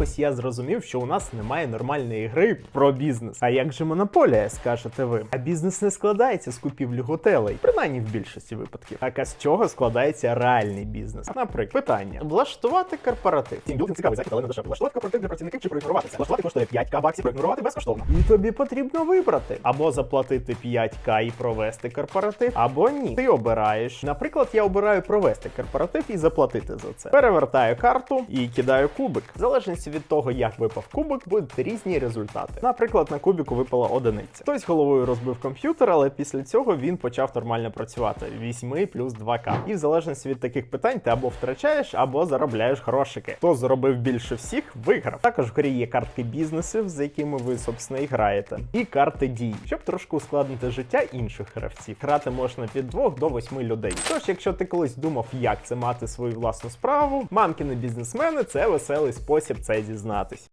якось я зрозумів, що у нас немає нормальної гри про бізнес. А як же монополія, скажете ви? А бізнес не складається з купівлі готелей, принаймні в більшості випадків. Так а з чого складається реальний бізнес? Наприклад, питання: влаштувати корпоратив. Тімбілдинг цікавий захід, але дешево. Влаштувати корпоратив для працівників чи проігноруватися. Влаштувати коштує 5к баксів, проігнорувати безкоштовно. І тобі потрібно вибрати або заплатити 5к і провести корпоратив, або ні. Ти обираєш. Наприклад, я обираю провести корпоратив і заплатити за це. Перевертаю карту і кидаю кубик. В залежності від того, як випав кубик, будуть різні результати. Наприклад, на кубіку випала одиниця. Хтось головою розбив комп'ютер, але після цього він почав нормально працювати. 8 плюс 2к. І в залежності від таких питань ти або втрачаєш, або заробляєш грошики. Хто зробив більше всіх, виграв. Також в грі є картки бізнесів, за якими ви собственно і граєте, і карти дій, щоб трошки ускладнити життя інших гравців. Грати можна від 2 до 8 людей. Тож, якщо ти колись думав, як це мати свою власну справу, мамкіни бізнесмени це веселий спосіб це дізнатись.